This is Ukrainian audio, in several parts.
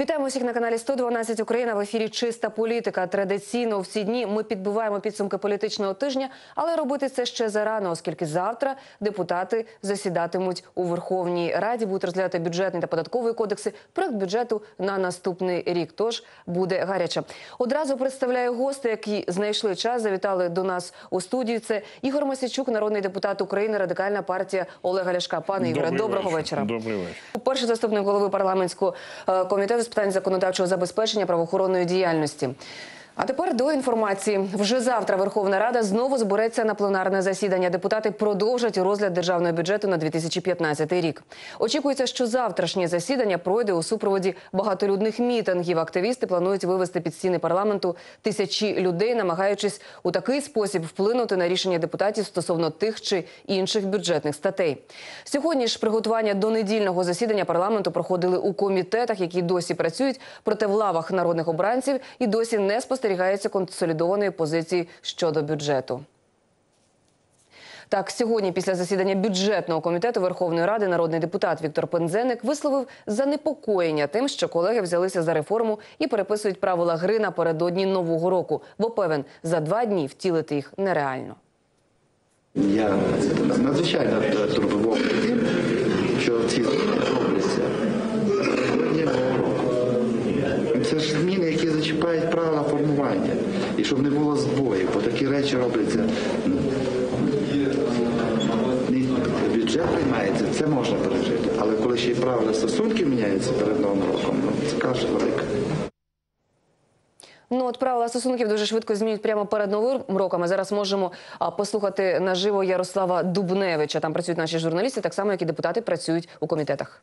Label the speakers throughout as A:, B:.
A: Вітаємо всіх на каналі 112 Україна. В ефірі чиста політика. Традиційно в ці дні ми підбиваємо підсумки політичного тижня, але робити це ще зарано, оскільки завтра депутати засідатимуть у Верховній Раді, будуть розглядати бюджетний та податковий кодекси, проект бюджету на наступний рік. Тож буде гаряче. Одразу представляю гостей, які знайшли час, завітали до нас у студію. Це Ігор Масячук, народний депутат України, радикальна партія Олега Ляшка. Пане Ігоре, доброго
B: вечір.
A: вечора.
B: Добрий вечір.
A: Перший заступник голови парламентського е, комітету з питань законодавчого забезпечення правоохоронної діяльності. А тепер до інформації. Вже завтра Верховна Рада знову збереться на пленарне засідання. Депутати продовжать розгляд державного бюджету на 2015 рік. Очікується, що завтрашнє засідання пройде у супроводі багатолюдних мітингів. Активісти планують вивести під стіни парламенту тисячі людей, намагаючись у такий спосіб вплинути на рішення депутатів стосовно тих чи інших бюджетних статей. Сьогодні ж приготування до недільного засідання парламенту проходили у комітетах, які досі працюють. Проте в лавах народних обранців і досі не спостерігається консолідованої позиції щодо бюджету. Так, сьогодні, після засідання бюджетного комітету Верховної Ради, народний депутат Віктор Пензеник висловив занепокоєння тим, що колеги взялися за реформу і переписують правила гри напередодні нового року, бо певен, за два дні втілити їх нереально.
C: Я надзвичайно турбував тим, що ці робляться. Це ж зміни, зачіпають правила формування. І щоб не було збоїв, бо такі речі робляться. Бюджет приймається, це можна пережити. Але коли ще й правила стосунків міняються перед новим роком, ну, це каже велика.
A: Ну от правила стосунків дуже швидко змінюють прямо перед новим роком. А зараз можемо послухати наживо Ярослава Дубневича. Там працюють наші журналісти, так само як і депутати працюють у комітетах.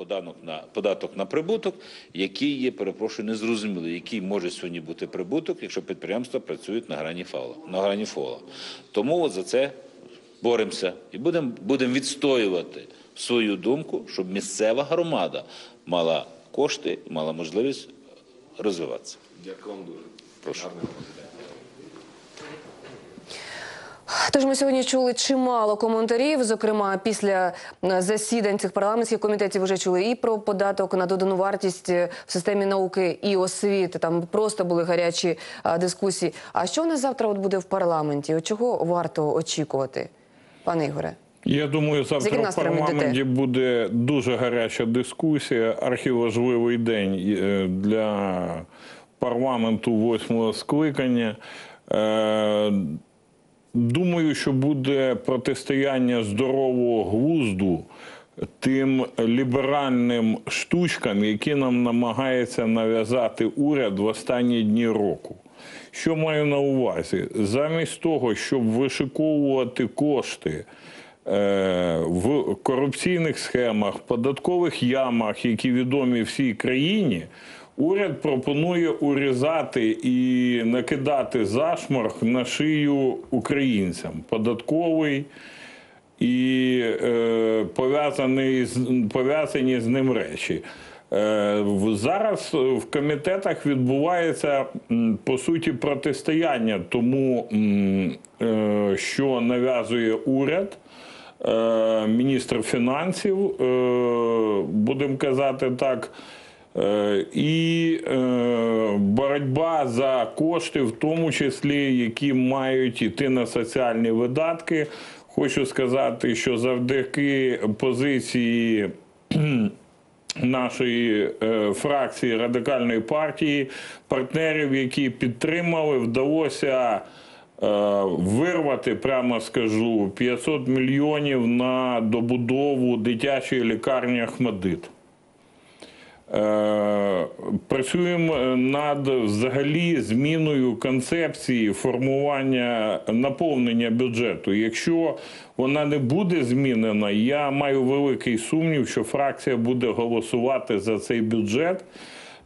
D: Податок на податок на прибуток, який є, перепрошую, незрозумілий, який може сьогодні бути прибуток, якщо підприємства працюють на грані фола. На грані фола. Тому от за це боремося і будемо будем відстоювати свою думку, щоб місцева громада мала кошти, мала можливість розвиватися.
E: Дякую вам дуже.
D: Прошу.
A: Тож ми сьогодні чули чимало коментарів. Зокрема, після е, засідань цих парламентських комітетів вже чули і про податок на додану вартість е, в системі науки і освіти. Там просто були гарячі е, дискусії. А що у нас завтра от буде в парламенті? От Чого варто очікувати, пане Ігоре?
B: Я думаю, завтра в парламенті буде дуже гаряча дискусія. Архіважливий день для парламенту восьмого скликання. Думаю, що буде протистояння здорового глузду тим ліберальним штучкам, які нам намагається нав'язати уряд в останні дні року. Що маю на увазі? Замість того, щоб вишиковувати кошти е, в корупційних схемах, податкових ямах, які відомі всій країні, уряд пропонує урізати і накидати зашморг на шию українцям. Податковий і е, пов'язані з ним речі. Е, Зараз в комітетах відбувається по суті протистояння тому, е, що нав'язує уряд, е, міністр фінансів, е, будемо казати так. Е, І е, боротьба за кошти, в тому числі, які мають йти на соціальні видатки. Хочу сказати, що завдяки позиції нашої е, фракції радикальної партії, партнерів, які підтримали, вдалося вирвати, прямо скажу, 500 мільйонів на добудову дитячої лікарні Ахмадит. Е, Працюємо над взагалі зміною концепції формування наповнення бюджету. Якщо вона не буде змінена, я маю великий сумнів, що фракція буде голосувати за цей бюджет.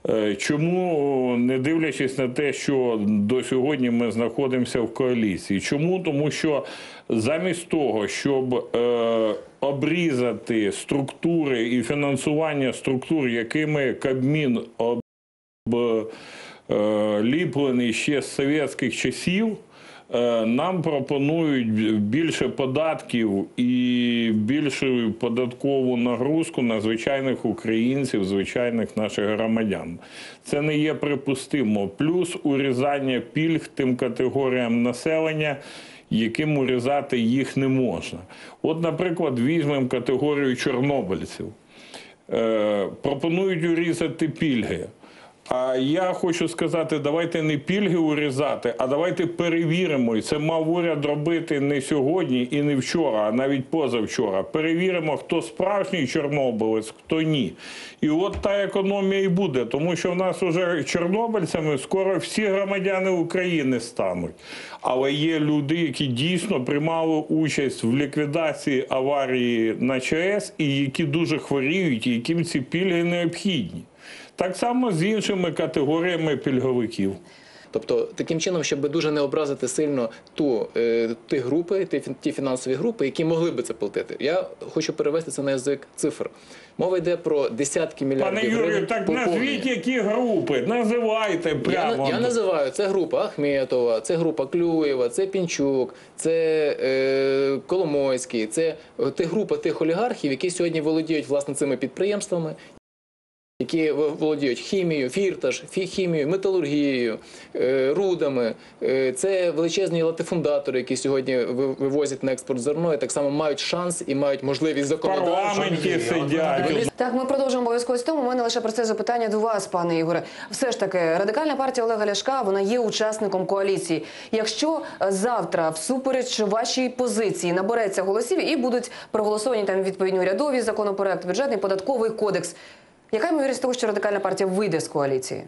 B: Е, Чому не дивлячись на те, що до сьогодні ми знаходимося в коаліції? Чому? Тому що замість того, щоб е, обрізати структури і фінансування структур, якими Кабмін об, е, ще з совєтських часів, нам пропонують більше податків і більшу податкову нагрузку на звичайних українців, звичайних наших громадян. Це не є припустимо. Плюс урізання пільг тим категоріям населення, яким урізати їх не можна. От, наприклад, візьмемо категорію чорнобильців. Е, пропонують урізати пільги. А я хочу сказати, давайте не пільги урізати, а давайте перевіримо. І це мав уряд робити не сьогодні і не вчора, а навіть позавчора. Перевіримо, хто справжній чорнобилець, хто ні. І от та економія і буде, тому що в нас уже чорнобильцями скоро всі громадяни України стануть. Але є люди, які дійсно приймали участь в ліквідації аварії на ЧАЕС і які дуже хворіють, і яким ці пільги необхідні. Так само з іншими категоріями пільговиків.
E: Тобто таким чином, щоб дуже не образити сильно ту е, ті групи, ті, ті фінансові групи, які могли би це платити. Я хочу перевести це на язик цифр. Мова йде про десятки мільярдів
B: Пане Юрію, так
E: поповнення.
B: назвіть які групи, називайте
E: Я,
B: прямо.
E: я називаю це група Ахметова, це група Клюєва, це Пінчук, це е, Коломойський, це е, група тих олігархів, які сьогодні володіють власне цими підприємствами. Які володіють хімією, фірташ, фі- хімією, металургією, е, рудами. Е, Це величезні латифундатори, які сьогодні ви- вивозять на експорт зерно, і так само мають шанс і мають можливість законодавчо.
B: сидять.
A: Так, ми продовжуємо обов'язково з тому. У мене лише про це запитання до вас, пане Ігоре. Все ж таки, радикальна партія Олега Ляшка вона є учасником коаліції. Якщо е, завтра, всупереч вашій позиції, набереться голосів і будуть проголосовані там відповідні урядові законопроект, бюджетний податковий кодекс. Яка ймовірність того, що радикальна партія вийде з коаліції?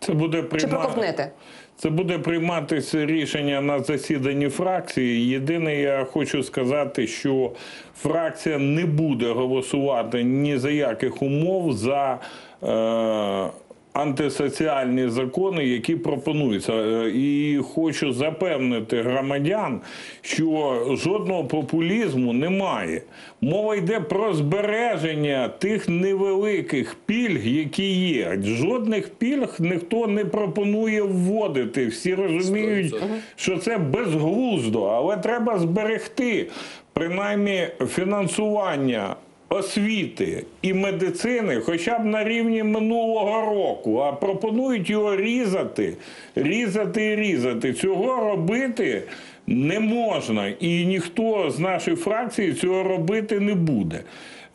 B: Це буде
A: приймати.
B: Це буде прийматися рішення на засіданні фракції. Єдине, я хочу сказати, що фракція не буде голосувати ні за яких умов за. Е- Антисоціальні закони, які пропонуються, Е, і хочу запевнити громадян, що жодного популізму немає. Мова йде про збереження тих невеликих пільг, які є. Жодних пільг ніхто не пропонує вводити. Всі розуміють, що це безглуздо, але треба зберегти принаймні фінансування. Освіти і медицини, хоча б на рівні минулого року, а пропонують його різати, різати і різати. Цього робити не можна, і ніхто з нашої фракції цього робити не буде.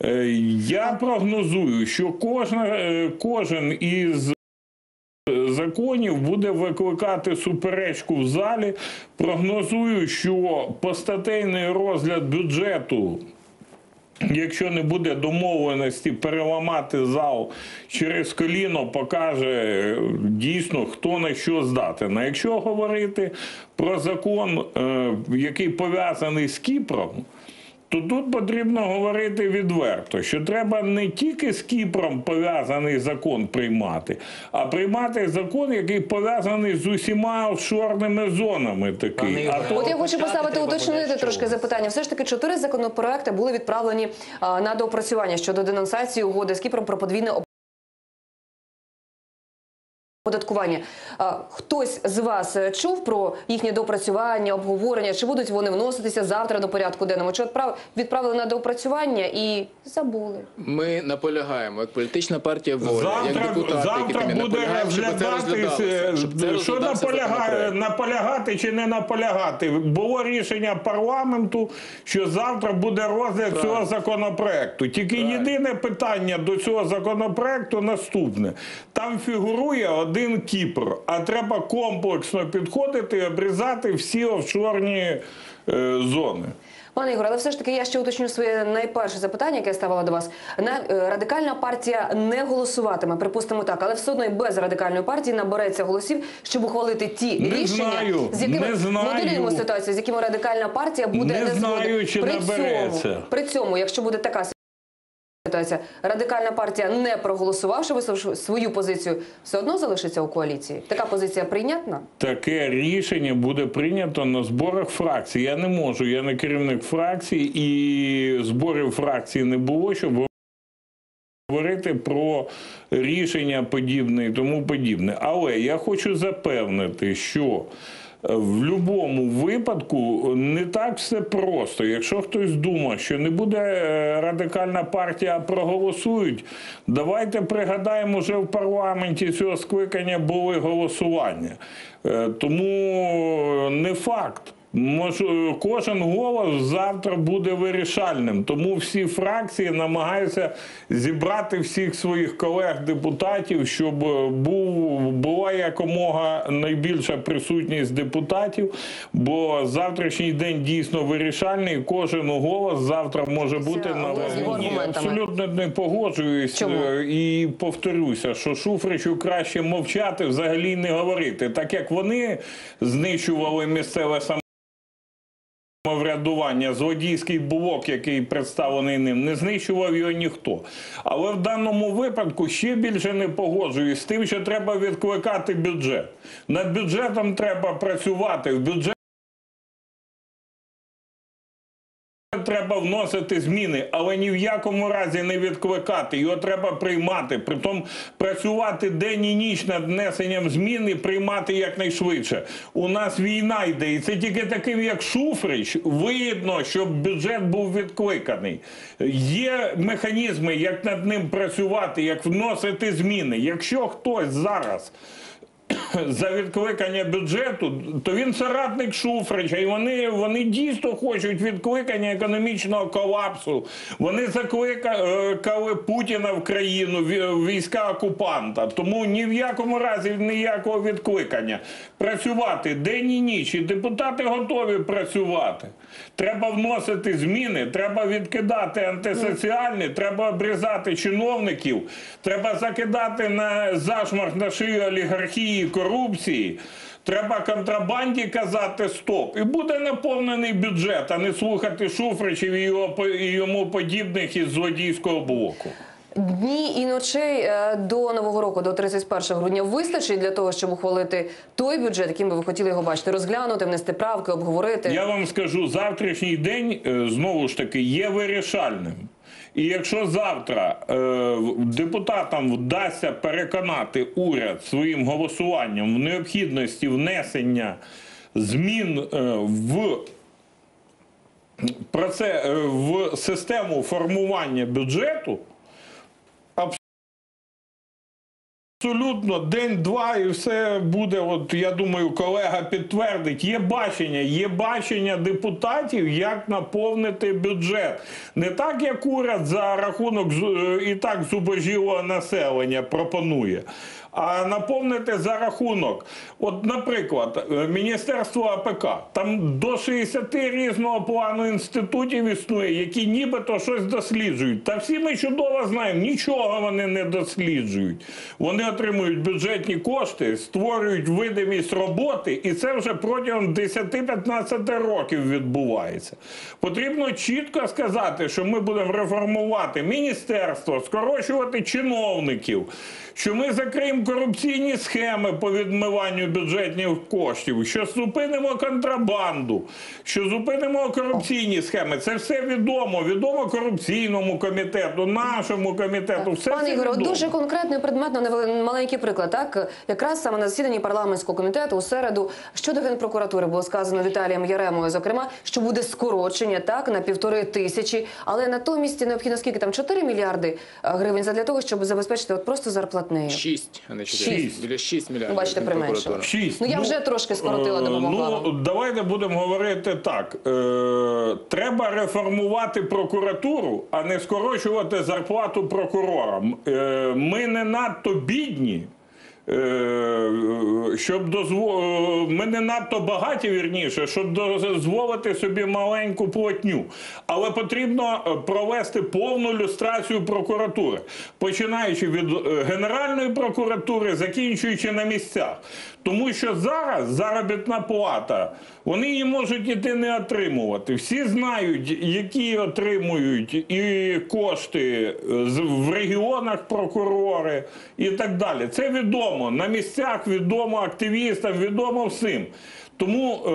B: Е, Я прогнозую, що кожна, е, кожен із законів буде викликати суперечку в залі. Прогнозую, що постатейний розгляд бюджету. Якщо не буде домовленості переламати зал через коліно, покаже дійсно хто на що здатен. А якщо говорити про закон, е, який пов'язаний з Кіпром, то тут потрібно говорити відверто, що треба не тільки з Кіпром пов'язаний закон приймати, а приймати закон, який пов'язаний з усіма офшорними зонами. Такий. А то
A: От я хочу поставити уточнити трошки запитання. Все ж таки, чотири законопроекти були відправлені а, на доопрацювання щодо денонсації угоди з Кіпром про подвійне оподаткування. А, Хтось з вас е, чув про їхнє доопрацювання, обговорення? Чи будуть вони вноситися завтра до порядку денного? Чи відправили на доопрацювання і забули?
E: Ми наполягаємо як політична партія воля, як
B: Завтра,
E: депутати,
B: завтра
E: там є,
B: буде
E: наполягаємо, щоб це
B: розглядатися,
E: розглядалося, щоб це
B: що наполягає, наполягати чи не наполягати. Було рішення парламенту, що завтра буде розгляд цього законопроекту. Тільки єдине питання до цього законопроекту наступне: там фігурує один Кіпр, а треба комплексно підходити і обрізати всі офшорні е, зони.
A: Пане Ігор, але все ж таки я ще уточню своє найперше запитання, яке я ставила до вас. Е, радикальна партія не голосуватиме, припустимо так, але все одно і без радикальної партії набереться голосів, щоб ухвалити ті
B: Не
A: рішення,
B: знаю,
A: з якими
B: не знаю.
A: моделюємо ситуацію, з якими радикальна партія буде
B: Не
A: не,
B: знаю, чи
A: при
B: набереться.
A: цьому, при цьому, якщо буде така ситуація, радикальна партія не проголосувавши, висловивши свою позицію, все одно залишиться у коаліції. Така позиція прийнятна?
B: Таке рішення буде прийнято на зборах фракції. Я не можу, я не керівник фракції, і зборів фракції не було, щоб говорити про рішення подібне і тому подібне. Але я хочу запевнити, що в будь-якому випадку не так все просто. Якщо хтось думає, що не буде е, радикальна партія, а проголосують, давайте пригадаємо, вже в парламенті цього скликання були голосування. Е, Тому не факт. Може, кожен голос завтра буде вирішальним. Тому всі фракції намагаються зібрати всіх своїх колег-депутатів, щоб був, була якомога найбільша присутність депутатів. Бо завтрашній день дійсно вирішальний. Кожен голос завтра може бути на вагоні. Абсолютно не погоджуюсь
A: Чому?
B: е, і повторюся, що Шуфричу краще мовчати, взагалі не говорити, так як вони знищували місцеве самоврядування, самоврядування, злодійський блок, який представлений ним, не знищував його ніхто. Але в даному випадку ще більше не погоджуюсь з тим, що треба відкликати бюджет. Над бюджетом треба працювати. В бюджет Треба вносити зміни, але ні в якому разі не відкликати. Його треба приймати. Притом працювати день і ніч над внесенням змін і приймати якнайшвидше. У нас війна йде, і це тільки таким, як Шуфрич, видно, щоб бюджет був відкликаний. Є механізми, як над ним працювати, як вносити зміни. Якщо хтось зараз за відкликання бюджету, то він соратник Шуфрича, і вони, вони дійсно хочуть відкликання економічного колапсу. Вони закликали Путіна в країну війська окупанта. Тому ні в якому разі ніякого відкликання. Працювати день і ніч, і депутати готові працювати. Треба вносити зміни, треба відкидати антисоціальні, треба обрізати чиновників, треба закидати на зашмарк на шию олігархії корупції. Треба контрабанді казати стоп. І буде наповнений бюджет, а не слухати Шуфричів і його і йому подібних із злодійського блоку.
A: Дні і ночей до нового року, до 31 грудня, вистачить для того, щоб ухвалити той бюджет, яким би ви хотіли його бачити, розглянути, внести правки, обговорити.
B: Я вам скажу, завтрашній день е, знову ж таки є вирішальним. І якщо завтра е, депутатам вдасться переконати уряд своїм голосуванням в необхідності внесення змін е, в про це е, в систему формування бюджету, Абсолютно день-два і все буде. От я думаю, колега підтвердить. Є бачення, є бачення депутатів, як наповнити бюджет. Не так, як уряд за рахунок е, і так зубожілого населення пропонує. А наповнити за рахунок, от, наприклад, е, Міністерство АПК, там до 60 різного плану інститутів існує, які нібито щось досліджують. Та всі ми чудово знаємо, нічого вони не досліджують. Вони отримують бюджетні кошти, створюють видимість роботи, і це вже протягом 10-15 років відбувається. Потрібно чітко сказати, що ми будемо реформувати міністерство, скорочувати чиновників, що ми закриємо корупційні схеми по відмиванню бюджетних коштів, що зупинимо контрабанду, що зупинимо корупційні схеми. Це все відомо. Відомо корупційному комітету, нашому комітету. Все
A: Пане Ігоре, дуже конкретно і предметно маленький приклад. Так якраз саме на засіданні парламентського комітету у середу щодо генпрокуратури було сказано Віталієм Яремою, зокрема, що буде скорочення так на півтори тисячі, але натомість необхідно скільки там 4 мільярди е, гривень для того, щоб забезпечити от просто зарплатнею.
E: Шість, а не чотири.
B: Шість.
E: Біля 6 мільярдів.
A: Бачите, применшили.
B: Шість.
A: Ну, я вже трошки скоротила,
B: е,
A: допомогла
B: Ну, давайте будемо говорити так. Е, треба реформувати прокуратуру, а не скорочувати зарплату прокурорам. Е, ми не надто бідні. Е, Щоб дозво... е, ми не надто багаті, вірніше, щоб дозволити собі маленьку платню. Але потрібно е, провести повну люстрацію прокуратури, починаючи від Генеральної прокуратури, закінчуючи на місцях. Тому що зараз заробітна плата, вони її можуть іти не отримувати. Всі знають, які отримують і кошти е, в регіонах прокурори і так далі. Це відомо на місцях, відомо активістам, відомо всім. Тому е,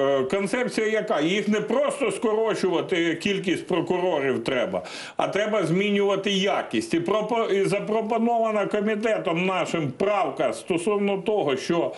B: е, концепція яка? Їх не просто скорочувати кількість прокурорів треба, а треба змінювати якість. І, пропо, і запропонована комітетом нашим правка стосовно того, що е,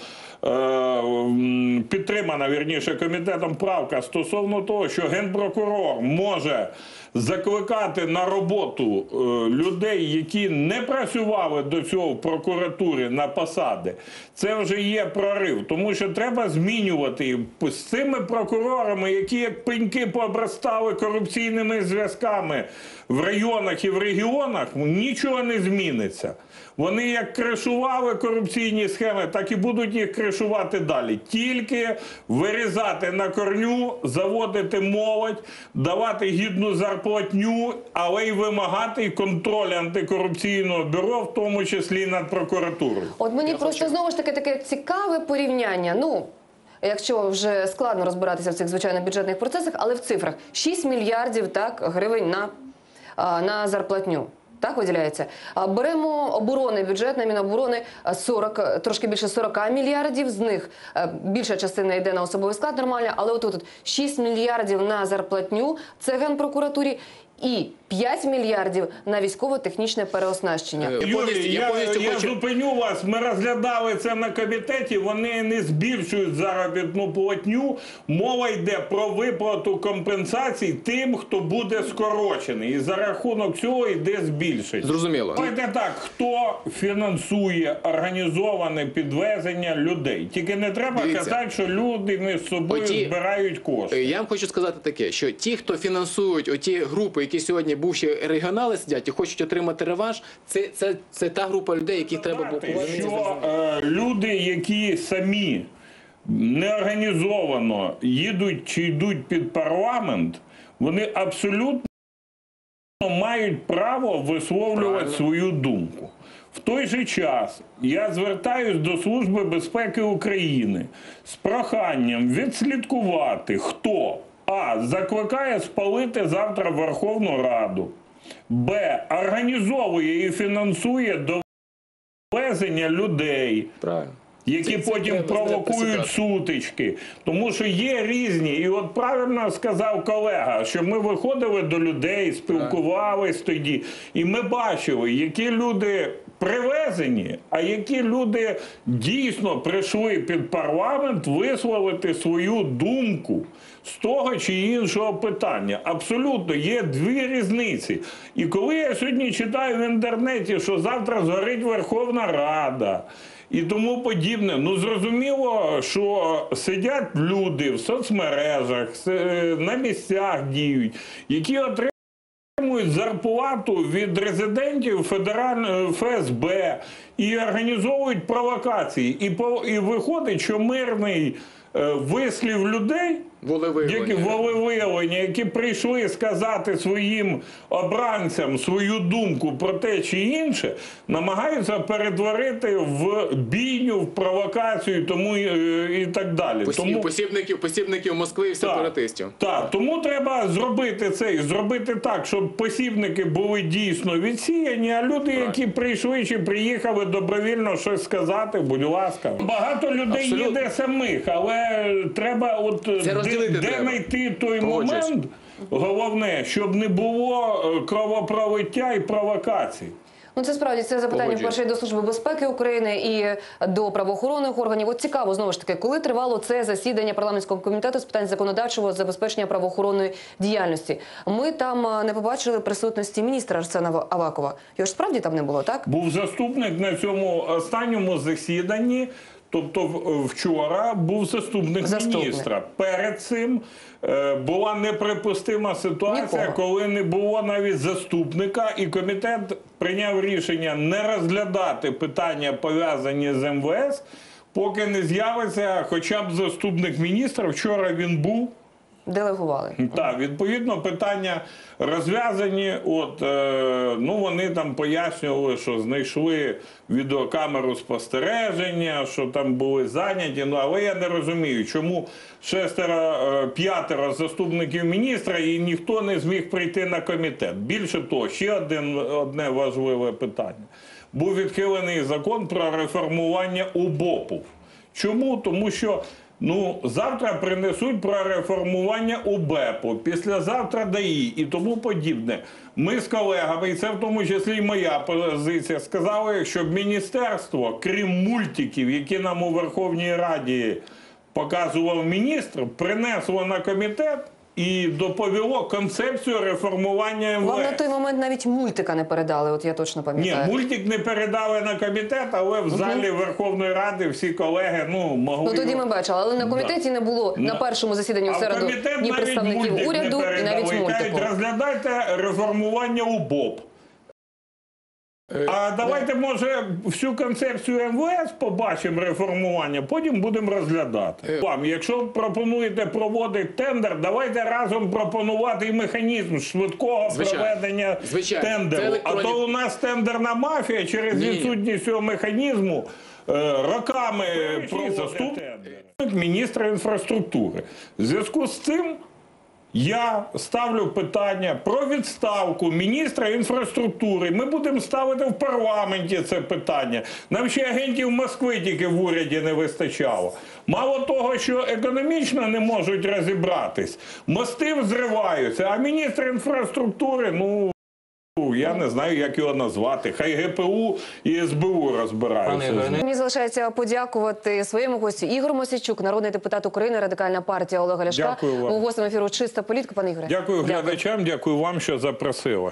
B: підтримана вірніше комітетом правка стосовно того, що генпрокурор може закликати на роботу е, людей, які не працювали до цього в прокуратурі на посади. Це вже є прорив, тому що треба змінювати з цими прокурорами, які як пеньки пообростали корупційними зв'язками в районах і в регіонах, нічого не зміниться. Вони як кришували корупційні схеми, так і будуть їх кришувати далі. Тільки вирізати на корню, заводити молодь, давати гідну зарплатню, але й вимагати контроль антикорупційного бюро, в тому числі над прокуратурою.
A: От мені просто знову ж таки таке цікаве порівняння. Ну. Якщо вже складно розбиратися в цих звичайно бюджетних процесах, але в цифрах 6 мільярдів так гривень на, на зарплатню. Так виділяється. А беремо оборонний бюджет на Міноборони а, 40, трошки більше 40 мільярдів. З них е, більша частина йде на особовий склад нормально, але отут от 6 мільярдів на зарплатню. Це генпрокуратурі. І 5 мільярдів на військово-технічне переоснащення.
E: Е, Я повністю- я
B: я,
E: повністю
B: я
E: хочу-
B: зупиню вас. Ми розглядали це на комітеті. Вони не збільшують заробітну платню. Мова йде про виплату компенсацій тим, хто буде скорочений. І за рахунок цього йде збільшення.
E: Зрозуміло.
B: Давайте так, хто фінансує організоване підвезення людей? Тільки не треба
E: Дивіться.
B: казати, що люди між собою
E: Оті-
B: збирають кошти.
E: Е, Я вам хочу сказати таке, що ті, хто фінансують оті групи, які сьогодні бувші регіонали сидять і хочуть отримати реванш, це, це, це та група людей, яких треба
B: Знаєте,
E: блокувати.
B: що е, люди, які самі неорганізовано їдуть чи йдуть під парламент, вони абсолютно мають право висловлювати
E: Правильно.
B: свою думку. В той же час я звертаюсь до Служби безпеки України з проханням відслідкувати, хто а закликає спалити завтра Верховну Раду, б організовує і фінансує довезення людей,
E: Правильно.
B: Які
E: Це- це
B: потім
E: треба
B: провокують
E: пресікати.
B: сутички. Тому що є різні. І от правильно сказав колега, що ми виходили до людей, спілкувались тоді, і ми бачили, які люди привезені, а які люди дійсно прийшли під парламент висловити свою думку з того чи іншого питання. Абсолютно є дві різниці. І коли я сьогодні читаю в інтернеті, що завтра згорить Верховна Рада. І тому подібне. Ну зрозуміло, що сидять люди в соцмережах, с- на місцях діють, які отримують зарплату від резидентів федерального ФСБ і організовують провокації. І по і виходить, що мирний е, вислів людей.
E: Волевиявлення.
B: волевиявлення, які прийшли сказати своїм обранцям свою думку про те чи інше, намагаються перетворити в бійню, в провокацію, тому і, і так далі.
E: Посіб-
B: Тому
E: Посібників, посібників Москви і сепаратистів.
B: так, тому треба зробити це і зробити так, щоб посібники були дійсно відсіяні, а люди, які прийшли чи приїхали добровільно щось сказати, будь ласка. Багато людей
E: Абсолютно.
B: їде самих, але треба от
E: Це розділити
B: де
E: треба.
B: знайти той
E: Погоджуюсь.
B: момент. Головне, щоб не було е, кровопролиття і провокацій.
A: Ну це справді це запитання
E: Погоджуюсь.
A: перше і до служби безпеки України і до правоохоронних органів. От цікаво знову ж таки, коли тривало це засідання парламентського комітету з питань законодавчого забезпечення правоохоронної діяльності. Ми там а, не побачили присутності міністра Арсена Авакова. Його ж справді там не було, так?
B: Був заступник на цьому останньому засіданні. Тобто вчора був заступник,
A: Заступник.
B: міністра. Перед цим е, була неприпустима ситуація,
A: Нікого.
B: коли не було навіть заступника, і комітет прийняв рішення не розглядати питання пов'язані з МВС, поки не з'явиться хоча б заступник міністра. Вчора він був.
A: Делегували.
B: Так, відповідно, питання розв'язані. От е, ну вони там пояснювали, що знайшли відеокамеру спостереження, що там були зайняті. Ну але я не розумію, чому шестеро е, п'ятеро заступників міністра і ніхто не зміг прийти на комітет. Більше того, ще один одне важливе питання. Був відхилений закон про реформування УБОПу. Чому? Тому що Ну, завтра принесуть про реформування ОБЕПу, післязавтра ДАІ і тому подібне. Ми з колегами, і це в тому числі і моя позиція, сказали, щоб міністерство, крім мультиків, які нам у Верховній Раді показував міністр, принесло на комітет і доповіло концепцію реформування МВС.
A: Вам на той момент навіть мультика не передали, от я точно пам'ятаю.
B: Ні, мультик не передали на комітет, але в залі Верховної Ради всі колеги ну могли.
A: Ну тоді ми бачили, але на комітеті не було на першому засіданні в середу ні представників уряду, і
B: навіть
A: навіть
B: Кажуть, розглядайте реформування УБОП.
A: Е,
B: А давайте, може, всю концепцію МВС побачимо реформування, потім будемо розглядати.
A: Е.
B: Вам, якщо пропонуєте проводити тендер, давайте разом пропонувати і механізм швидкого
E: Звичайно.
B: проведення
E: Звичайно.
B: Тендеру.
E: електронні-
B: А то у нас тендерна мафія через
E: Ні.
B: відсутність цього механізму е, роками заступник міністра інфраструктури. В зв'язку з цим. Я ставлю питання про відставку міністра інфраструктури. Ми будемо ставити в парламенті це питання. Нам ще агентів Москви тільки в уряді не вистачало. Мало того, що економічно не можуть розібратись, мости взриваються, а міністр інфраструктури, ну. Я не знаю, як його назвати. Хай ГПУ і СБУ розбираються.
A: Мені залишається подякувати своєму гості Ігор Мосічук, народний депутат України, радикальна партія Олега Ляшка.
B: Дякую вам.
A: у гостем ефіру Чиста політика. Пане Ігоре,
B: Дякую глядачам, дякую вам, що запросили.